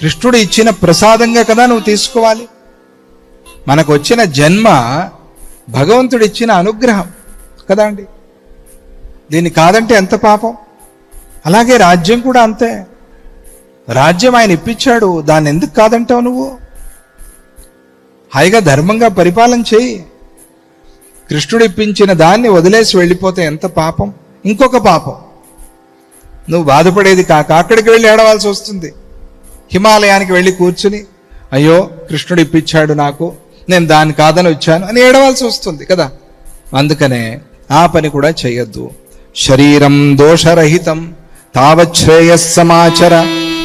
కృష్ణుడు ఇచ్చిన ప్రసాదంగా కదా నువ్వు తీసుకోవాలి? మనకు వచ్చిన జన్మ భగవంతుడు ఇచ్చిన అనుగ్రహం. కదా అండి? దీన్ని కాదంటే ఎంత పాపం? అలాగే రాజ్యం కూడా అంతే. రాజ్యం ఆయన ఇప్పించాడు దాన్ని ఎందుకు కాదంటావు నువ్వు? హాయిగా ధర్మంగా పరిపాలన చేయి. కృష్ణుడు ఇప్పించిన దాన్ని వదిలేసి వెళ్ళిపోతే ఎంత పాపం? ఇంకొక పాపం. నువ్వు బాధపడేది కాక అక్కడికి వెళ్ళి ఏడవాల్సి వస్తుంది. హిమాలయానికి వెళ్ళి కూర్చుని అయ్యో కృష్ణుడు ఇప్పించాడు నాకు నేను దాన్ని కాదని వచ్చాను అని ఏడవాల్సి వస్తుంది కదా. అందుకనే ఆ పని కూడా చేయొద్దు. శరీరం దోషరహితం తావచ్ఛ్రేయస్సమాచర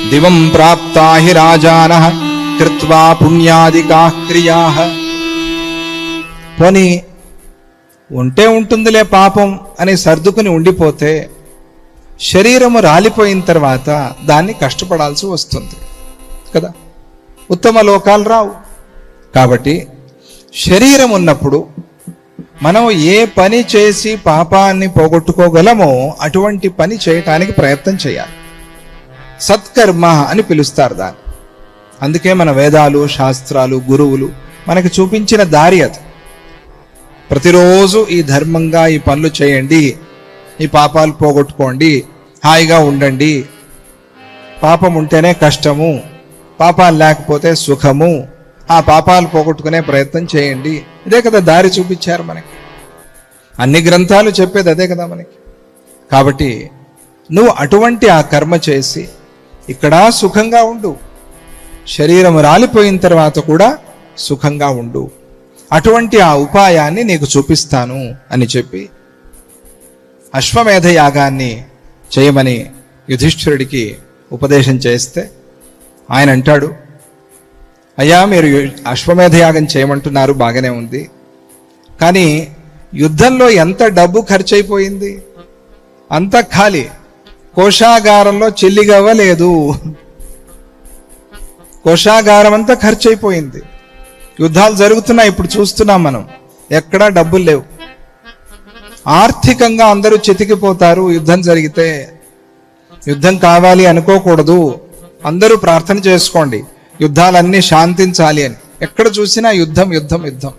దివం ప్రాప్తా హి రాజాన కృత్వా పుణ్యాదికా క్రియా. పోనీ ఉంటే ఉంటుందిలే పాపం అని సర్దుకుని ఉండిపోతే శరీరము రాలిపోయిన తర్వాత దాన్ని కష్టపడాల్సి వస్తుంది. కదా? ఉత్తమ లోకాలు రావు. కాబట్టి శరీరం ఉన్నప్పుడు మనం ఏ పని చేసి పాపాన్ని పోగొట్టుకోగలమో అటువంటి పని చేయటానికి ప్రయత్నం చేయాలి. సత్కర్మ అని పిలుస్తారు దాన్ని. అందుకే మన వేదాలు శాస్త్రాలు గురువులు మనకి చూపించిన దారి అది. ప్రతిరోజు ఈ ధర్మంగా ఈ పనులు చేయండి ఈ పాపాలు పోగొట్టుకోండి హాయిగా ఉండండి. పాపం ఉంటేనే కష్టము. పాపాలు లేకపోతే సుఖము. ఆ పాపాలు పోగొట్టుకునే ప్రయత్నం చేయండి. ఇదే కదా దారి చూపించారు మనకి. అన్ని గ్రంథాలు చెప్పేది అదే కదా మనకి. కాబట్టి నువ్వు అటువంటి ఆ కర్మ చేసి ఇక్కడ సుఖంగా ఉండు. శరీరం రాలిపోయిన తర్వాత కూడా సుఖంగా ఉండు. అటువంటి ఆ ఉపాయాన్ని నీకు చూపిస్తాను అని చెప్పి అశ్వమేధ యాగాన్ని చేయమని యుధిష్ఠిరుడికి ఉపదేశం చేస్తే ఆయన అంటాడు అయ్యా మీరు అశ్వమేధ యాగం చేయమంటున్నారు బాగానే ఉంది. కానీ యుద్ధంలో ఎంత డబ్బు ఖర్చు అయిపోయింది అంత ఖాళీ. కోశాగారంలో చెల్లిగవ్వలేదు కోశాగారం అంతా ఖర్చు అయిపోయింది యుద్ధాలు జరుగుతున్నాయి ఇప్పుడు చూస్తున్నాం మనం. ఎక్కడా డబ్బులు లేవు. ఆర్థికంగా అందరూ చితికిపోతారు యుద్ధం జరిగితే. యుద్ధం కావాలి అనుకోకూడదు. అందరూ ప్రార్థన చేసుకోండి. యుద్ధాలన్నీ శాంతించాలి అని. ఎక్కడ చూసినా యుద్ధం యుద్ధం యుద్ధం.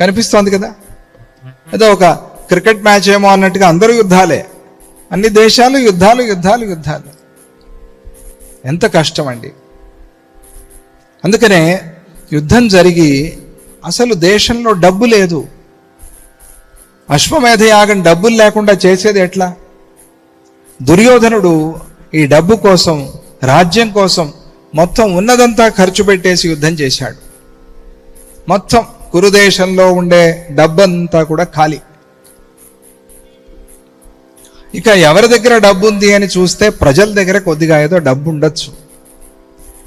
కనిపిస్తోంది కదా? ఏదో ఒక క్రికెట్ మ్యాచ్ ఏమో అన్నట్టుగా అందరూ యుద్ధాలే. అన్ని దేశాలు యుద్ధాలు యుద్ధాలు యుద్ధాలు. ఎంత కష్టం అండి అందుకనే యుద్ధం జరిగి అసలు దేశంలో డబ్బు లేదు. అశ్వమేధ యాగం డబ్బులు లేకుండా చేసేది ఎట్లా? దుర్యోధనుడు ఈ డబ్బు కోసం రాజ్యం కోసం మొత్తం ఉన్నదంతా ఖర్చు పెట్టేసి యుద్ధం చేశాడు. మొత్తం కురుదేశంలో ఉండే డబ్బంతా కూడా ఖాళీ. ఇక ఎవరి దగ్గర డబ్బు ఉంది అని చూస్తే ప్రజల దగ్గర కొద్దిగా ఏదో డబ్బు ఉండొచ్చు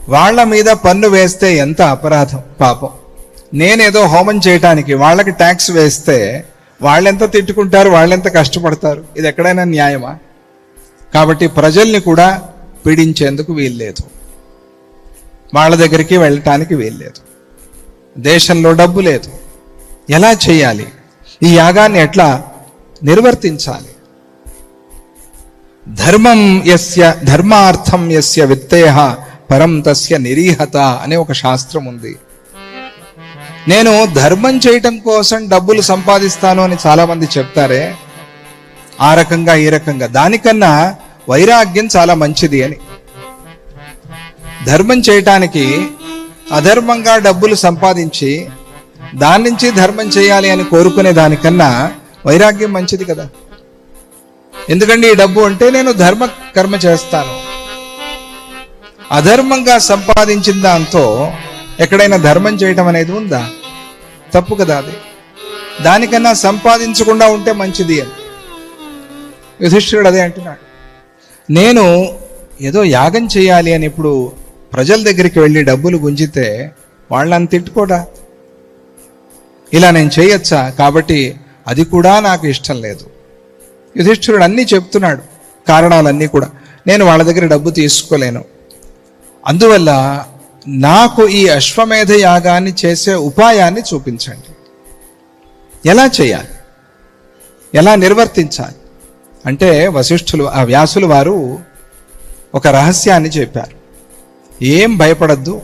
వాళ్ళ మీద పన్ను వేస్తే ఎంత అపరాధం పాపం. నేనేదో హోమం చేయటానికి వాళ్ళకి ట్యాక్స్ వేస్తే వాళ్ళెంత తిట్టుకుంటారు వాళ్ళెంత కష్టపడతారు ఇది ఎక్కడైనా న్యాయమా? కాబట్టి ప్రజల్ని కూడా పీడించేందుకు వీల్లేదు. వాళ్ళ దగ్గరికి వెళ్ళటానికి వీల్లేదు. దేశంలో డబ్బు లేదు. ఎలా చేయాలి? ఈ యాగాన్ని ఎట్లా నిర్వర్తించాలి? ధర్మం ఎస్య ధర్మార్థం యస్య విత్తేహ పరం తస్య నిరీహత అనే ఒక శాస్త్రం ఉంది. నేను ధర్మం చేయటం కోసం డబ్బులు సంపాదిస్తాను అని చాలా మంది చెప్తారే. ఆ రకంగా ఈ రకంగా. దానికన్నా వైరాగ్యం చాలా మంచిది అని. ధర్మం చేయటానికి అధర్మంగా డబ్బులు సంపాదించి దాని నుంచి ధర్మం చేయాలి అని కోరుకునే దానికన్నా వైరాగ్యం మంచిది కదా. ఎందుకంటే ఈ డబ్బు అంటే నేను ధర్మ కర్మ చేస్తాను. అధర్మంగా సంపాదించిన దాంతో ఎక్కడైనా ధర్మం చేయటం అనేది ఉందా? తప్పు కదా అది. దానికన్నా సంపాదించకుండా ఉంటే మంచిది అని. యుధిష్ఠిరుడు అదే అంటున్నాడు. నేను ఏదో యాగం చేయాలి అని ఇప్పుడు ప్రజల దగ్గరికి వెళ్ళి డబ్బులు గుంజితే వాళ్ళని తిట్టుకోడా? ఇలా నేను చేయొచ్చా? కాబట్టి అది కూడా నాకు ఇష్టం లేదు. యుధిష్ఠిరుడు అన్నీ చెప్తున్నాడు కారణాలన్నీ కూడా. నేను వాళ్ళ దగ్గర డబ్బు తీసుకోలేను. అందువల్ల నాకు ఈ అశ్వమేధ యాగాన్ని చేసే ఉపాయాన్ని చూపించండి. ఎలా చేయాలి? ఎలా నిర్వర్తించాలి? అంటే వశిష్ఠులు ఆ వ్యాసులు వారు ఒక రహస్యాన్ని చెప్పారు. ఏం భయపడద్దు.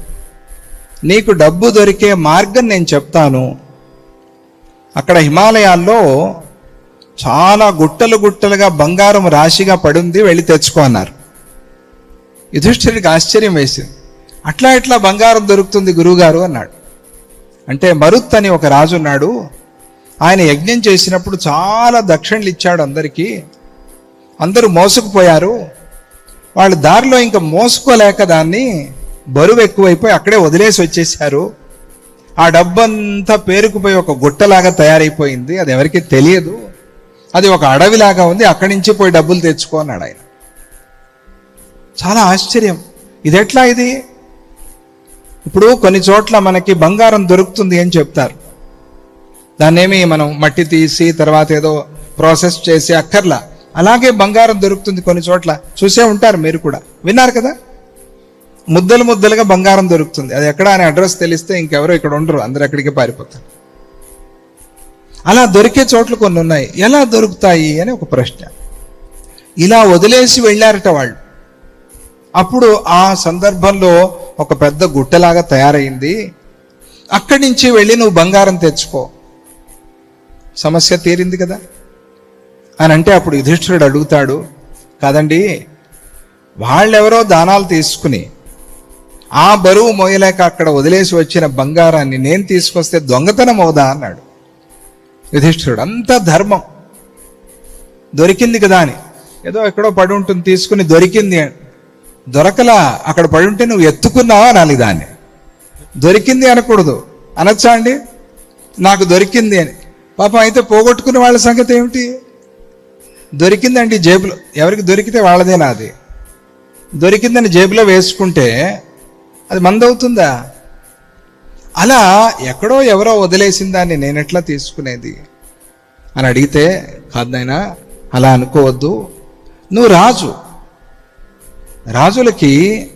నీకు డబ్బు దొరికే మార్గం నేను చెప్తాను. అక్కడ హిమాలయాల్లో చాలా గుట్టలు గుట్టలుగా బంగారం రాశిగా పడింది వెళ్ళి తెచ్చుకో అన్నారు. యుధిష్ఠిరుడికి ఆశ్చర్యం వేసింది. అట్లా ఇట్లా బంగారం దొరుకుతుంది గురువుగారు అన్నాడు. అంటే మరుత్ అని ఒక రాజు ఉన్నాడు. ఆయన యజ్ఞం చేసినప్పుడు చాలా దక్షిణలు ఇచ్చాడు అందరికీ. అందరూ మోసుకుపోయారు. వాళ్ళు దారిలో ఇంకా మోసుకోలేక దాన్ని బరువు ఎక్కువైపోయి అక్కడే వదిలేసి వచ్చేసారు ఆ డబ్బంతా పేరుకుపోయి ఒక గుట్టలాగా తయారైపోయింది. అది ఎవరికి తెలియదు. అది ఒక అడవిలాగా ఉంది. అక్కడి నుంచి పోయి డబ్బులు తెచ్చుకో అన్నాడు ఆయన. చాలా ఆశ్చర్యం. ఇది ఎట్లా ఇది? ఇప్పుడు కొన్ని చోట్ల మనకి బంగారం దొరుకుతుంది అని చెప్తారు. దాన్నేమి మనం మట్టి తీసి తర్వాత ఏదో ప్రాసెస్ చేసి అక్కర్లా. అలాగే బంగారం దొరుకుతుంది కొన్ని చోట్ల. చూసే ఉంటారు మీరు కూడా. విన్నారు కదా? ముద్దలు ముద్దలుగా బంగారం దొరుకుతుంది. అది ఎక్కడ అని అడ్రస్ తెలిస్తే ఇంకెవరో ఇక్కడ ఉండరు. అందరు ఎక్కడికి పారిపోతారు. అలా దొరికే చోట్లు కొన్ని ఉన్నాయి. ఎలా దొరుకుతాయి అని ఒక ప్రశ్న. ఇలా వదిలేసి వెళ్ళారట వాళ్ళు. అప్పుడు ఆ సందర్భంలో ఒక పెద్ద గుట్టలాగా తయారైంది. అక్కడి నుంచి వెళ్ళి నువ్వు బంగారం తెచ్చుకో. సమస్య తీరింది కదా? అని అంటే అప్పుడు యుధిష్ఠిరుడు అడుగుతాడు కాదండి వాళ్ళెవరో దానాలు తీసుకుని ఆ బరువు మోయలేక అక్కడ వదిలేసి వచ్చిన బంగారాన్ని నేను తీసుకొస్తే దొంగతనం అవుదా? అన్నాడు. యుధిష్ఠిరుడు అంతా ధర్మం. దొరికింది కదా అని. ఏదో ఎక్కడో పడి ఉంటుంది తీసుకుని దొరికింది. అని. దొరకలా అక్కడ పడి ఉంటే నువ్వు ఎత్తుకున్నావా? అనాలి దాన్ని. దొరికింది అనకూడదు. అనొచ్చా అండి? నాకు దొరికింది అని. పాపం అయితే పోగొట్టుకున్న వాళ్ళ సంగతి ఏమిటి? దొరికిందండి జేబులో. ఎవరికి దొరికితే వాళ్ళదేనా అది? దొరికిందని జేబులో వేసుకుంటే అది మందవుతుందా? అలా ఎక్కడో ఎవరో వదిలేసిన దాన్ని నేను ఎట్లా తీసుకునేది? అని అడిగితే కాదు అలా అనుకోవద్దు. నువ్వు రాజు. రాజులకి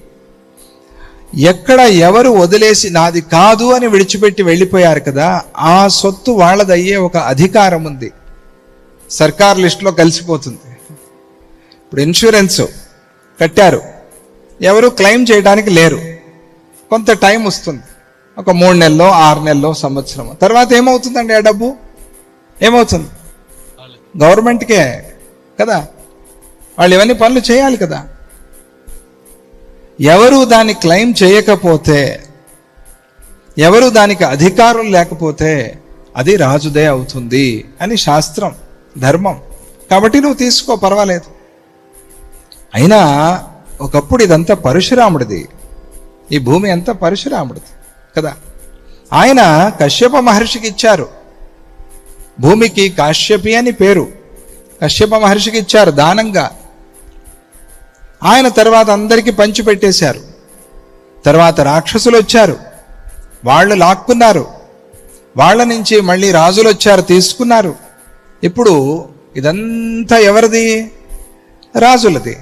ఎక్కడ ఎవరు వదిలేసి నాది కాదు అని విడిచిపెట్టి వెళ్ళిపోయారు కదా ఆ సొత్తు వాళ్ళదయ్యే ఒక అధికారం ఉంది సర్కార్ లిస్టులో కలిసిపోతుంది. ఇప్పుడు ఇన్సూరెన్స్ కట్టారు. ఎవరు క్లెయిమ్ చేయడానికి లేరు. కొంత టైం వస్తుంది. ఒక మూడు నెలలో ఆరు నెలలో సంవత్సరం తర్వాత ఏమవుతుందండి ఆ డబ్బు? ఏమవుతుంది? గవర్నమెంట్కే కదా? వాళ్ళు ఇవన్నీ పనులు చేయాలి కదా. ఎవరు దాన్ని క్లెయిమ్ చేయకపోతే ఎవరు దానికి అధికారం లేకపోతే అది రాజుదే అవుతుంది అని శాస్త్రం. ధర్మం. కాబట్టి నువ్వు తీసుకో పర్వాలేదు. అయినా ఒకప్పుడు ఇదంతా పరశురాముడిది. ఈ భూమి అంతా పరశురాముడిది కదా? ఆయన కశ్యప మహర్షికి ఇచ్చారు. భూమికి కాశ్యపి అని పేరు. కశ్యప మహర్షికి ఇచ్చారు దానంగా. ఆయన తర్వాత అందరికీ పంచిపెట్టేశారు తర్వాత రాక్షసులు వచ్చారు. వాళ్ళు లాక్కున్నారు. వాళ్ళ నుంచి మళ్ళీ రాజులు వచ్చారు తీసుకున్నారు. ఇప్పుడు ఇదంతా ఎవరిది? రాజులది.